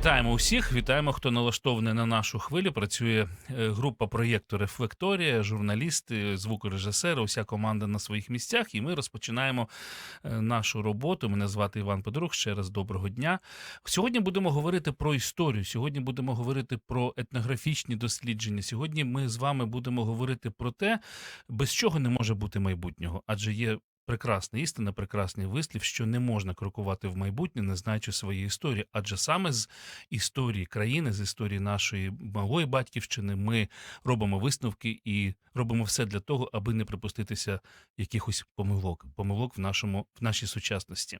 Вітаємо усіх, вітаємо, хто налаштований на нашу хвилю. Працює е, група проєкту Рефлекторія, журналісти, звукорежисери, уся команда на своїх місцях. І ми розпочинаємо е, нашу роботу. Мене звати Іван Педрук. Ще раз доброго дня. Сьогодні будемо говорити про історію. Сьогодні будемо говорити про етнографічні дослідження. Сьогодні ми з вами будемо говорити про те, без чого не може бути майбутнього, адже є. Прекрасна істина, прекрасний вислів, що не можна крокувати в майбутнє, не знаючи своєї історії. Адже саме з історії країни, з історії нашої малої батьківщини, ми робимо висновки і робимо все для того, аби не припуститися якихось помилок, помилок в нашому в нашій сучасності.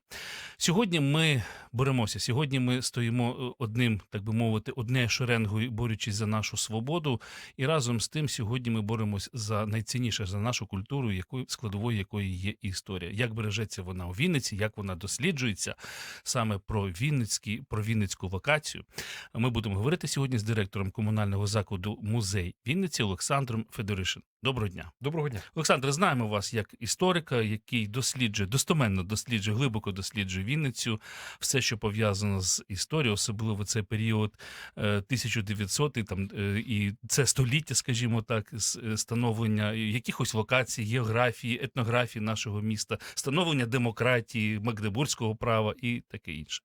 Сьогодні ми боремося. Сьогодні ми стоїмо е, одним, так би мовити, одне шеренгою, борючись за нашу свободу. І разом з тим сьогодні ми боремось за найцінніше за нашу культуру, якою складовою якої є історія. Як бережеться вона у Вінниці, як вона досліджується саме про Вінницький, про Вінницьку локацію. Ми будемо говорити сьогодні з директором комунального закладу музей Вінниці Олександром Федоришин. Доброго дня, Доброго дня. Олександр. Знаємо вас як історика, який досліджує достоменно досліджує, глибоко досліджує Вінницю, все, що пов'язано з історією, особливо цей період е, 1900 там е, і це століття, скажімо так, е, становлення якихось локацій, географії, етнографії нашого міста, становлення демократії, магдебурзького права і таке інше.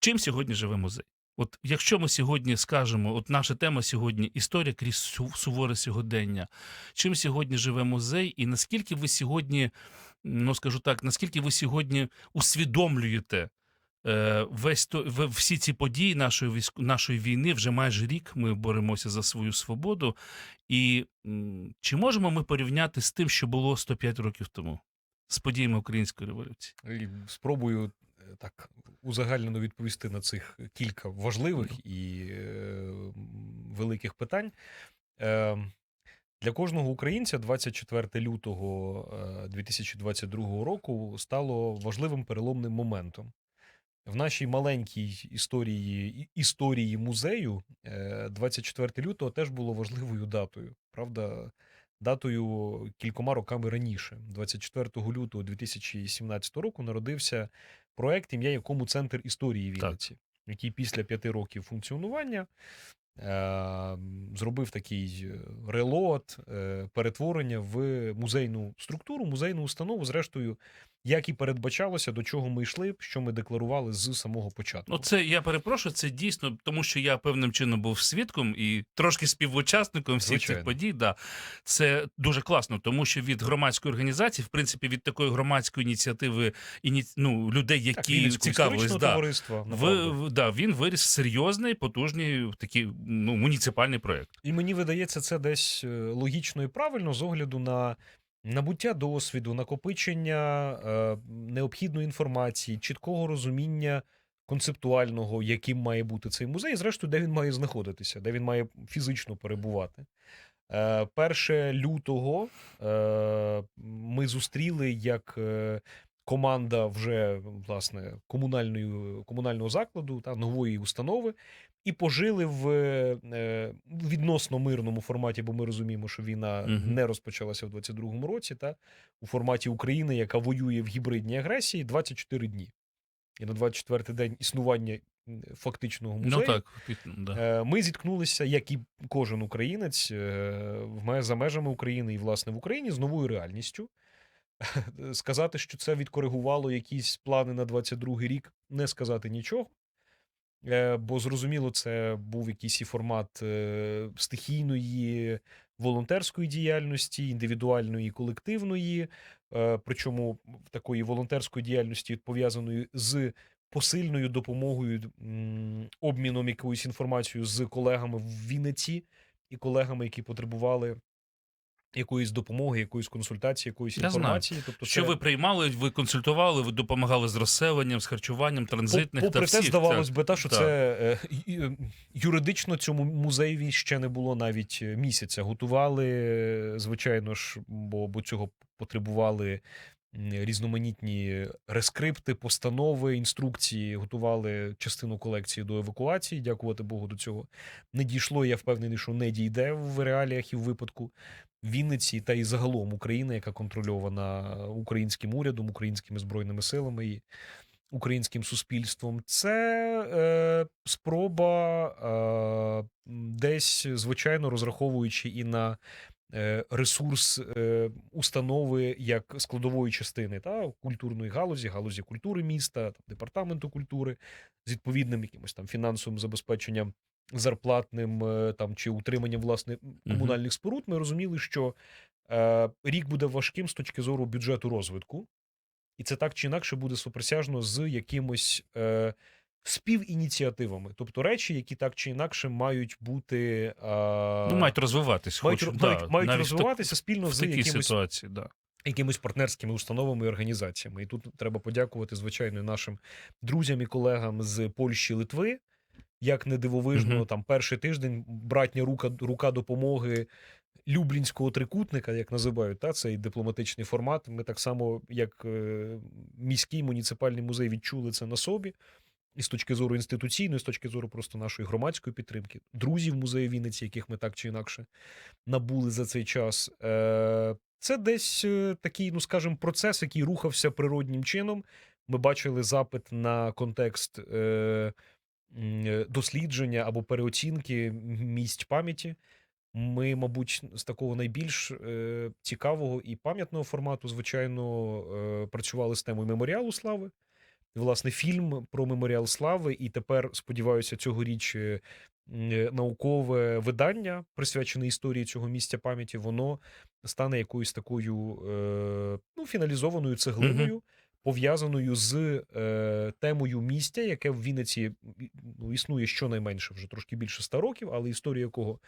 Чим сьогодні живе музей? От якщо ми сьогодні скажемо, от наша тема сьогодні історія крізь суворе сьогодення. Чим сьогодні живе музей, і наскільки ви сьогодні, ну скажу так, наскільки ви сьогодні усвідомлюєте е, весь то в- всі ці події нашої військ, нашої війни вже майже рік ми боремося за свою свободу. І чи можемо ми порівняти з тим, що було 105 років тому, з подіями української революції? І Спробую е, так узагальнено відповісти на цих кілька важливих і е, великих питань. Е, для кожного українця 24 лютого е, 2022 року стало важливим переломним моментом. В нашій маленькій історії історії музею е, 24 лютого теж було важливою датою. Правда, датою кількома роками раніше. 24 лютого 2017 року народився проект, ім'я якому Центр історії Так. Який після п'яти років функціонування е, зробив такий е, релот, е, перетворення в музейну структуру, музейну установу, зрештою, як і передбачалося, до чого ми йшли, що ми декларували з самого початку. Ну, це я перепрошую, це дійсно, тому що я певним чином був свідком і трошки співучасником всіх Звичайно. цих подій. Да. Це дуже класно, тому що від громадської організації, в принципі, від такої громадської ініціативи іні... ну, людей, які цікавились, да, товариства. в, в- да, він виріс серйозний, потужний такий ну, муніципальний проєкт. І мені видається, це десь е, логічно і правильно з огляду на набуття досвіду, накопичення е, необхідної інформації, чіткого розуміння концептуального, яким має бути цей музей, і зрештою, де він має знаходитися, де він має фізично перебувати. Е, Перше лютого е, ми зустріли як команда вже власне комунальної, комунального закладу та нової установи, і пожили в е, відносно мирному форматі, бо ми розуміємо, що війна Мгм. не розпочалася в 22-му році, та у форматі України, яка воює в гібридній агресії, 24 дні. І на 24-й день існування фактичного музею Ну так, да. Е, Ми зіткнулися, як і кожен українець, е, за межами України і власне в Україні з новою реальністю. Сказати, що це відкоригувало якісь плани на 22-й рік, не сказати нічого. Е, Бо зрозуміло, це був якийсь і формат е, стихійної волонтерської діяльності, індивідуальної і колективної, е, причому такої волонтерської діяльності пов'язаної з посильною допомогою, обміном якоюсь інформацією з колегами в Вінниці і колегами, які потребували якоїсь допомоги, якоїсь консультації, якоїсь Я знаю. інформації. Тобто, Що це- ви приймали, ви консультували, ви допомагали з розселенням, з харчуванням, транзитних Попри та те, здавалось би, та, що так. це е, юридично цьому музеєві ще не було навіть е, місяця. Готували, звичайно ж, бо, бо цього потребували різноманітні рескрипти, постанови, інструкції готували частину колекції до евакуації. Дякувати Богу, до цього не дійшло. Я впевнений, що не дійде в реаліях і в випадку Вінниці та і загалом України, яка контрольована українським урядом, українськими збройними силами і українським суспільством. Це е, спроба е, десь, звичайно, розраховуючи і на е, ресурс е, установи як складової частини та культурної галузі, галузі культури міста, там, департаменту культури з відповідним якимось там фінансовим забезпеченням зарплатним е, там чи утриманням власне комунальних споруд. Ми розуміли, що е, рік буде важким з точки зору бюджету розвитку, і це так чи інакше буде суприсяжно з якимось. Е, Співініціативами, тобто речі, які так чи інакше мають бути а, Ну, мають розвиватись. мають, хоч, ро- да, мають, мають в так- розвиватися спільно в з якимось ситуації, да. якимись партнерськими установами і організаціями. І тут треба подякувати, звичайно, нашим друзям і колегам з Польщі Литви. Як не дивовижно, Мгм. там перший тиждень братня рука, рука допомоги Люблінського трикутника, як називають, та цей дипломатичний формат. Ми так само, як е, міський муніципальний музей, відчули це на собі. І з точки зору інституційної, і з точки зору просто нашої громадської підтримки, друзів музею Вінниці, яких ми так чи інакше набули за цей час. Е, Це десь е, такий, ну скажімо, процес, який рухався природнім чином. Ми бачили запит на контекст дослідження або переоцінки місць пам'яті. Ми, мабуть, з такого найбільш е, цікавого і пам'ятного формату, звичайно, е, працювали з темою меморіалу слави. Власне, фільм про меморіал слави, і тепер, сподіваюся, цьогоріч е, е, наукове видання, присвячене історії цього місця пам'яті, воно стане якоюсь такою е, ну, фіналізованою цеглиною, пов'язаною з е, темою місця, яке в Вінниці ну, існує щонайменше вже трошки більше ста років, але історія якого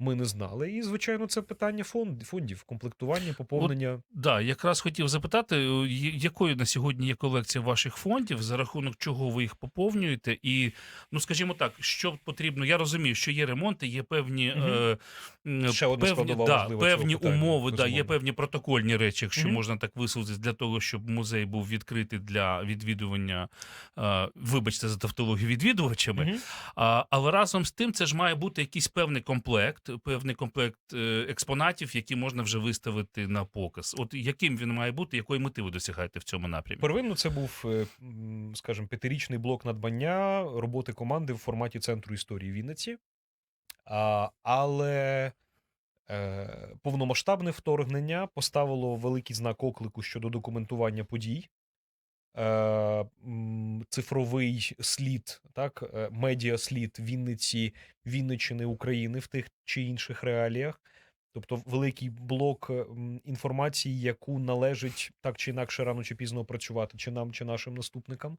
ми не знали. І, звичайно, це питання фонд, фондів, комплектування, поповнення. Да, якраз хотів запитати, е, якою на сьогодні є колекція ваших фондів, за рахунок чого ви їх поповнюєте, і ну скажімо так, що потрібно. Я розумію, що є ремонти, є певні Мгм. е, Ще певні, складова да, важлива певні умови, да, є певні протокольні речі, якщо Мгм. можна так висловитись, для того, щоб музей був відкритий для відвідування. Е, вибачте за тавтологію відвідувачами. Мгм. А, але разом з тим, це ж має бути якийсь певний комплект, певний комплект е, експонатів, які можна вже виставити на показ. От яким він має бути, якої мети ви досягаєте в цьому напрямі? Первинно це був, е, скажімо, п'ятирічний блок надбання роботи команди в форматі Центру історії Вінниці. Але е, повномасштабне вторгнення поставило великий знак оклику щодо документування подій. Е, цифровий слід, так, е, медіаслід Вінниці, Вінниччини України в тих чи інших реаліях. Тобто великий блок е, інформації, яку належить так чи інакше рано чи пізно опрацювати, чи нам, чи нашим наступникам,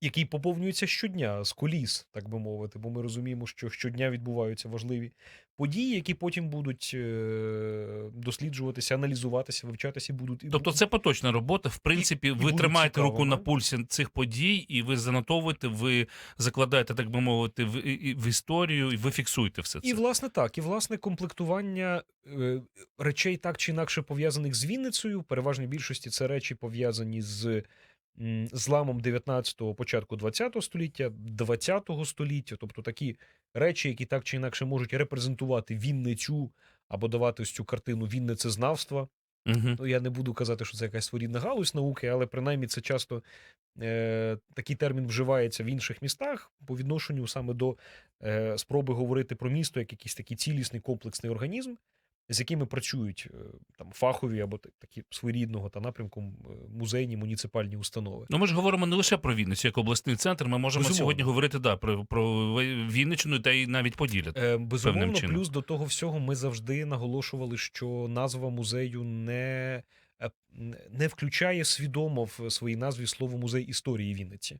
який поповнюється щодня з коліс, так би мовити, бо ми розуміємо, що щодня відбуваються важливі події, які потім будуть е, досліджуватися, аналізуватися, вивчатися і будуть. Тобто це поточна робота. В принципі, і ви буде тримаєте руку цікаво, на пульсі цих подій, і ви занотовуєте, ви закладаєте, так би мовити, в, і- і- в історію, і ви фіксуєте все це. І власне так, і власне комплектування е, речей так чи інакше пов'язаних з Вінницею. В переважній більшості це речі пов'язані з зламом 19-го, початку 20-го століття, 20-го століття, тобто такі речі, які так чи інакше можуть репрезентувати Вінницю або давати ось цю картину Вінницезнавства. Угу. Ну, я не буду казати, що це якась своєрідна галузь науки, але принаймні це часто е, такий термін вживається в інших містах по відношенню саме до е, спроби говорити про місто як якийсь такий цілісний комплексний організм, з якими працюють е, там фахові або такі своєрідного та напрямку е, музейні муніципальні установи. Ну, ми ж говоримо не лише про Вінницю, як обласний центр. Ми можемо Безумовно. сьогодні говорити да, про, про Вінниччину та й навіть Поділля. Е, безумовно, чином. плюс до того всього ми завжди наголошували, що назва музею не, е, не включає свідомо в своїй назві слово музей історії Вінниці.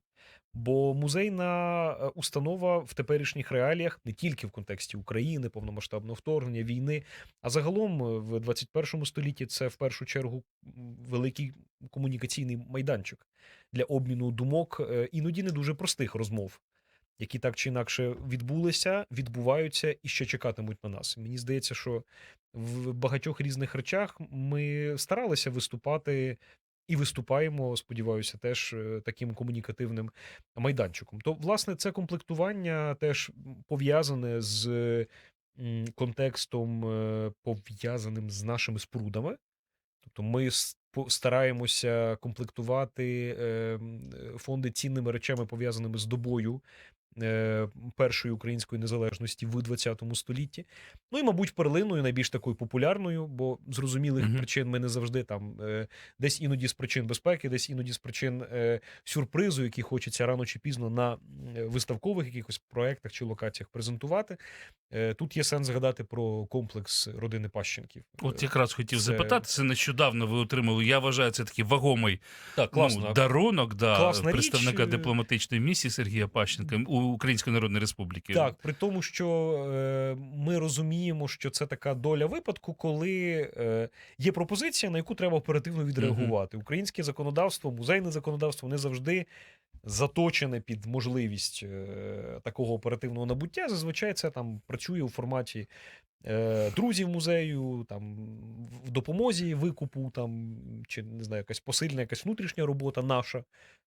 Бо музейна е, установа в теперішніх реаліях не тільки в контексті України, повномасштабного вторгнення, війни, а загалом е, в 21 столітті це в першу чергу великий комунікаційний майданчик для обміну думок, е, іноді не дуже простих розмов які так чи інакше відбулися, відбуваються і ще чекатимуть на нас. Мені здається, що в багатьох різних речах ми старалися виступати і виступаємо, сподіваюся, теж е, таким комунікативним майданчиком. То, власне, це комплектування теж пов'язане з контекстом, е, пов'язаним з нашими спорудами. Тобто ми стараємося комплектувати е, фонди цінними речами, пов'язаними з добою першої української незалежності в 20 столітті. Ну і, мабуть, перлиною найбільш такою популярною, бо зрозумілих Мгм. причин ми не завжди там е, десь іноді з причин безпеки, десь іноді з причин е, сюрпризу, який хочеться рано чи пізно на е, виставкових якихось проєктах чи локаціях презентувати. Е, Тут є сенс згадати про комплекс родини Пащенків. От Е, якраз хотів це- запитати, це нещодавно ви отримали. Я вважаю, це такий вагомий так, класно. ну, дарунок да, Класна річ. представника дипломатичної місії Сергія Пащенка у Української Народної Республіки. Так, при тому, що е, ми розуміємо, що це така доля випадку, коли е, є пропозиція, на яку треба оперативно відреагувати. Українське законодавство, музейне законодавство не завжди заточене під можливість е, такого оперативного набуття. Зазвичай це там працює у форматі друзів музею, там в допомозі викупу, там чи не знаю, якась посильна, якась внутрішня робота наша.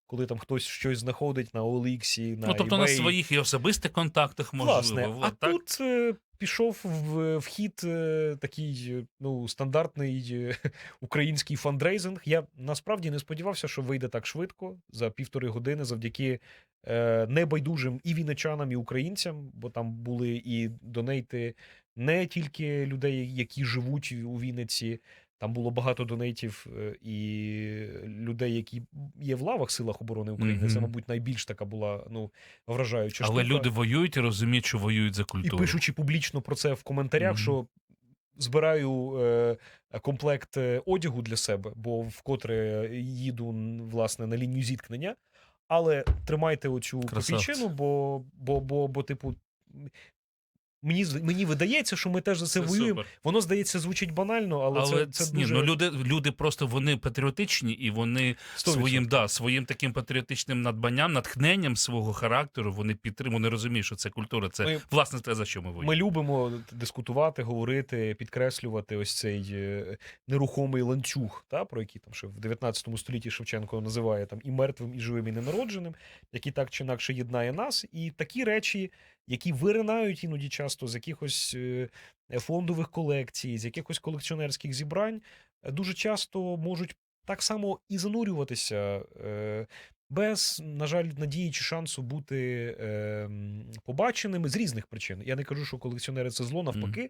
Коли там хтось щось знаходить на OLX, на Ну, тобто на своїх і особистих контактах можливо. Власне, а так? тут е, пішов в, в хід е, такий е, ну, стандартний е, український фандрейзинг. Я насправді не сподівався, що вийде так швидко за півтори години завдяки е, небайдужим і вінничанам, і українцям, бо там були і донейти не тільки людей, які живуть у Вінниці. Там було багато донейтів е, і людей, які є в лавах силах оборони України. Це, мабуть, найбільш така була ну вражаюча Але штука. люди воюють і розуміють, що воюють за І культуру. пишучи публічно про це в коментарях, Мгм. що збираю е, комплект е, одягу для себе, бо вкотре їду власне на лінію зіткнення. Але тримайте оцю копійчину, бо, бо, бо, бо, типу, мені, мені видається, що ми теж за це, Це воюємо. супер. Воно здається, звучить банально, але, Але це, це ні, дуже ну люди, люди просто вони патріотичні і вони 100%. своїм, да, своїм таким патріотичним надбанням, натхненням свого характеру вони підтримують, вони розуміють, що це культура, це Ми- власне те, за що ми воюємо. Ми любимо дискутувати, говорити, підкреслювати ось цей е, нерухомий ланцюг, та, про який там ще в 19 столітті Шевченко називає там і мертвим, і живим, і ненародженим, який так чи інакше єднає нас. І такі речі, які виринають іноді часто з якихось е, фондових колекцій, з якихось колекціонерських зібрань, е, дуже часто можуть так само і занурюватися. Без, на жаль, надії чи шансу бути е, побаченими з різних причин. Я не кажу, що колекціонери це зло, навпаки,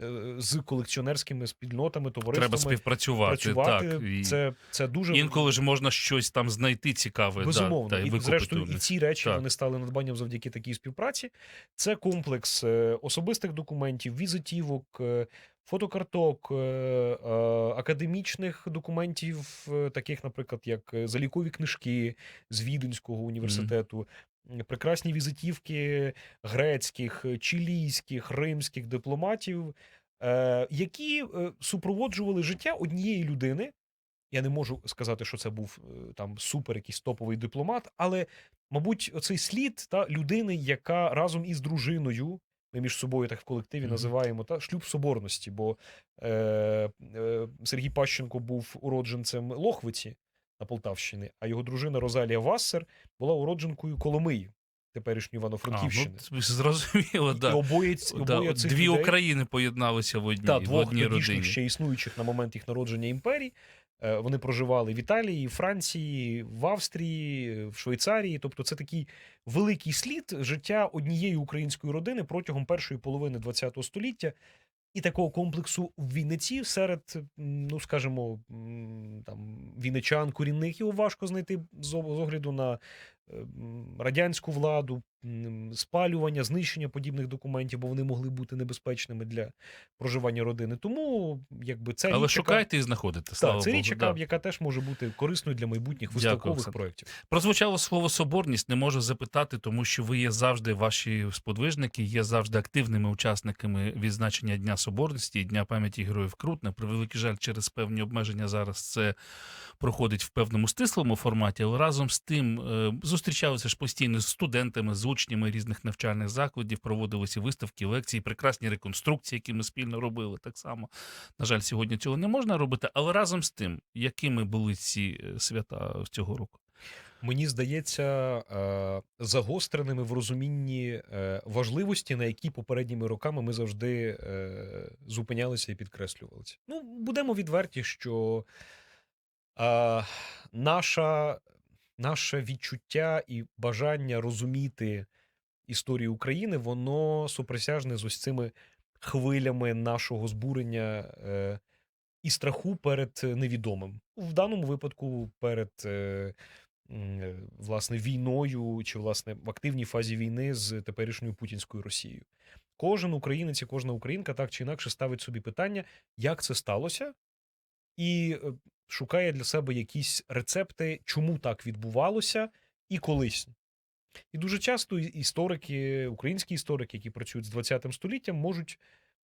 е, з колекціонерськими спільнотами, товариствами Треба співпрацювати. працювати. Так, і Це, це дуже Інколи ж можна щось там знайти цікаве. Безумовно, да, та, і, і зрештою, і ці речі Так. вони стали надбанням завдяки такій співпраці. Це комплекс е, особистих документів, візитівок, е, фотокарток, е, е, академічних документів, е, таких, наприклад, як залікові книжки з Віденського університету. Прекрасні візитівки грецьких, чилійських, римських дипломатів, які супроводжували життя однієї людини, я не можу сказати, що це був там супер якийсь топовий дипломат, але, мабуть, оцей слід та людини, яка разом із дружиною, ми між собою так в колективі Мгм. називаємо та шлюб соборності, бо е, е, Сергій Пащенко був уродженцем Лохвиці на Полтавщині, а його дружина Розалія Вассер була уродженкою Коломиї, теперішньої А, Івано-Франківщини. ну, зрозуміло, І да. обоє, ц- Да, цих Дві людей, України поєдналися в одній, та в одній родині. ще існуючих на момент їх народження імперій. Е, Вони проживали в Італії, Франції, в Австрії, в Швейцарії. Тобто, це такий великий слід життя однієї української родини протягом першої половини ХХ століття. І такого комплексу в Вінниці серед, ну скажімо, там вінничан корінних його важко знайти з огляду на радянську владу, спалювання, знищення подібних документів, бо вони могли бути небезпечними для проживання родини. Тому якби це Але річ, яка- шукайте і знаходите. Слава так, це Богу. річ, яка, да. яка теж може бути корисною для майбутніх виставкових проєктів. Прозвучало слово соборність. Не можу запитати, тому що ви є завжди ваші сподвижники, є завжди активними учасниками відзначення Дня Соборності і Дня пам'яті героїв Крут. На превеликий жаль, через певні обмеження зараз це проходить в певному стислому форматі, але разом з тим е, зустрічалися ж постійно з студентами, з учнями різних навчальних закладів, проводилися виставки, лекції, прекрасні реконструкції, які ми спільно робили. Так само, на жаль, сьогодні цього не можна робити. Але разом з тим, якими були ці е, свята цього року? Мені здається, е, загостреними в розумінні е, важливості, на які попередніми роками ми завжди зупинялися і підкреслювалися. Ну, будемо відверті, що наша, наше відчуття і бажання розуміти історію України, воно суприсяжне з ось цими хвилями нашого збурення е, і страху перед невідомим. В даному випадку перед. Е, е, власне війною чи власне в активній фазі війни з теперішньою путінською Росією. Кожен українець і кожна українка так чи інакше ставить собі питання, як це сталося, і е, шукає для себе якісь рецепти, чому так відбувалося і колись. І дуже часто історики, українські історики, які працюють з 20 століттям, можуть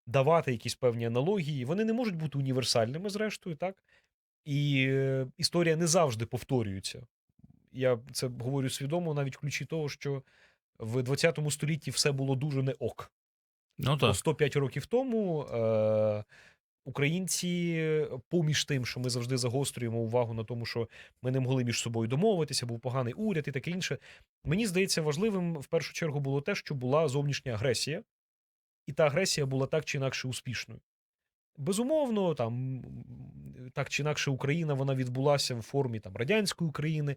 давати якісь певні аналогії. Вони не можуть бути універсальними, зрештою, так? І е, історія не завжди повторюється. Я це говорю свідомо, навіть ключі того, що в 20 столітті все було дуже не ок. Ну так. 105 років тому е, українці, поміж тим, що ми завжди загострюємо увагу на тому, що ми не могли між собою домовитися, був поганий уряд і таке інше. Мені здається, важливим в першу чергу було те, що була зовнішня агресія, і та агресія була так чи інакше успішною. Безумовно, там так чи інакше Україна вона відбулася в формі там радянської України.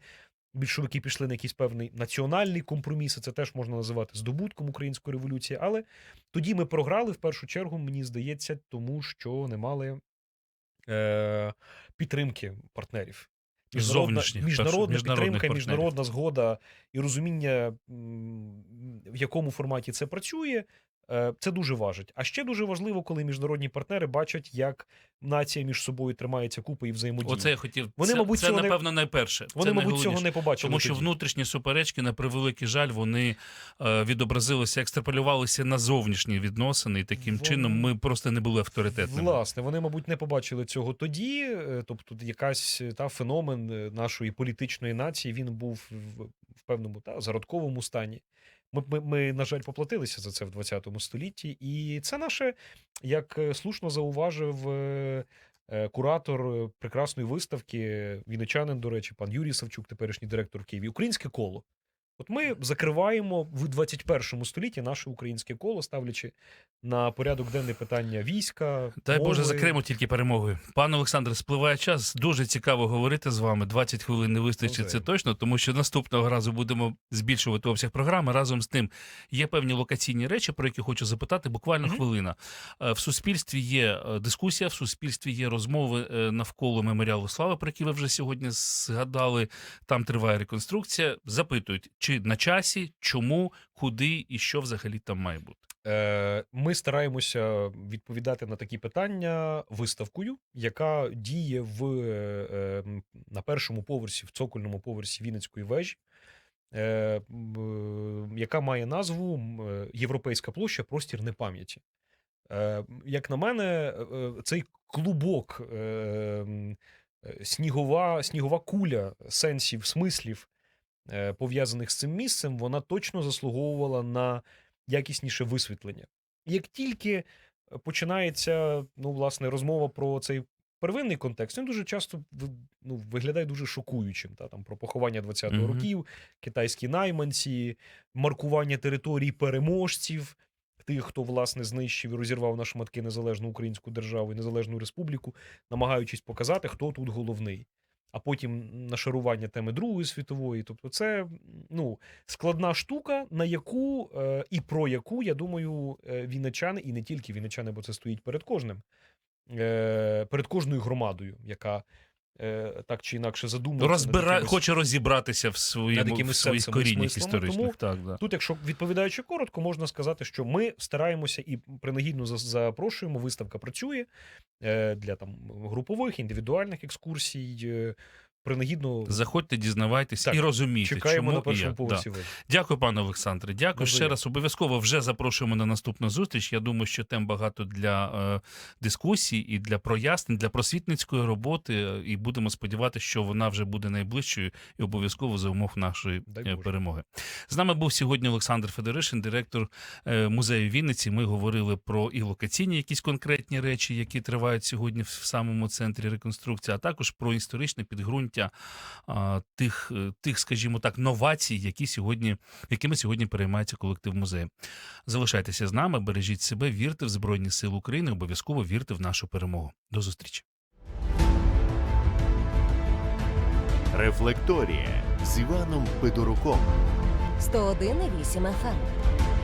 Більшовики пішли на якийсь певний національний компроміс, і це теж можна називати здобутком української революції. Але тоді ми програли в першу чергу, мені здається, тому що не мали е, підтримки партнерів. Міжнародна перше, підтримка, партнерів. міжнародна згода і розуміння, в якому форматі це працює, це дуже важить. А ще дуже важливо, коли міжнародні партнери бачать, як нація між собою тримається купи і взаємодіє. Оце я хотів. Вони, це, мабуть, це цього напевно найперше. Вони, це мабуть, цього не побачили. Тому що тоді. внутрішні суперечки, на превеликий жаль, вони е, відобразилися, екстраполювалися на зовнішні відносини, і таким Вони- чином ми просто не були авторитетними. Власне, вони, мабуть, не побачили цього тоді. е, Тобто, якась е, та феномен е, нашої політичної нації він був в, в певному та зародковому стані. Ми, ми, на жаль, поплатилися за це в 20 столітті, і це наше, як е, слушно зауважив е, е, куратор прекрасної виставки, вінничанин, до речі, пан Юрій Савчук, теперішній директор в Києві. Українське коло. От ми закриваємо в 21 столітті наше українське коло, ставлячи на порядок денний питання війська. Дай Боже, мови. закриємо тільки перемогою. Пане Олександре, спливає час. Дуже цікаво говорити з вами. 20 хвилин не вистачить, це точно, тому що наступного разу будемо збільшувати обсяг програми. Разом з тим є певні локаційні речі, про які хочу запитати. Буквально Мгм. хвилина. Е, В суспільстві є е, дискусія, в суспільстві є розмови е, навколо меморіалу слави, про які ви вже сьогодні згадали. Там триває реконструкція. Запитують, чи на часі, чому, куди і що взагалі там має бути. Е, Ми стараємося відповідати на такі питання виставкою, яка діє в, е, на першому поверсі, в цокольному поверсі Вінницької вежі, е, яка має назву Європейська площа Простір непам'яті. Як на мене, цей клубок, снігова, снігова куля сенсів, смислів, пов'язаних з цим місцем, вона точно заслуговувала на якісніше висвітлення. Як тільки е, починається ну, власне, розмова про цей первинний контекст, він дуже часто ну, виглядає дуже шокуючим. Та, там, про поховання 20-го Мгм. років, китайські найманці, маркування територій переможців, тих, хто власне знищив і розірвав на шматки незалежну українську державу і незалежну республіку, намагаючись показати, хто тут головний. А потім нашарування теми Другої світової. Тобто, це ну, складна штука, на яку е, і про яку, я думаю, е, вінничани, і не тільки вінничани, бо це стоїть перед кожним, е, перед кожною громадою, яка так чи інакше задумується. Розбира... Якимось... Хоче розібратися в, своєму, в своїх коріннях історичних. тому Так, да. Тут, якщо відповідаючи коротко, можна сказати, що ми стараємося і принагідно за- запрошуємо. Виставка працює е, для там групових індивідуальних екскурсій. Принагідно Заходьте, дізнавайтесь Так, і розумійте, чекаємо чому на першому. Да. поверсі. вежі. Дякую, пане Олександре. Дякую ще Навзаєм. раз. Обов'язково вже запрошуємо на наступну зустріч. Я думаю, що тем багато для е, дискусій і для прояснень, для просвітницької роботи. І будемо сподіватися, що вона вже буде найближчою і обов'язково за умов нашої Дай е, перемоги. З нами був сьогодні Олександр Федоришин, директор е, музею Вінниці. Ми говорили про і локаційні якісь конкретні речі, які тривають сьогодні в самому центрі реконструкції, а також про історичне підґрунтя а, тих, е, тих, скажімо так, новацій, які сьогодні, якими сьогодні переймається колектив музею. Залишайтеся з нами, бережіть себе, вірте в Збройні Сили України, обов'язково вірте в нашу перемогу. До зустрічі. Рефлекторія з Іваном Федоруком. 101,8 FM.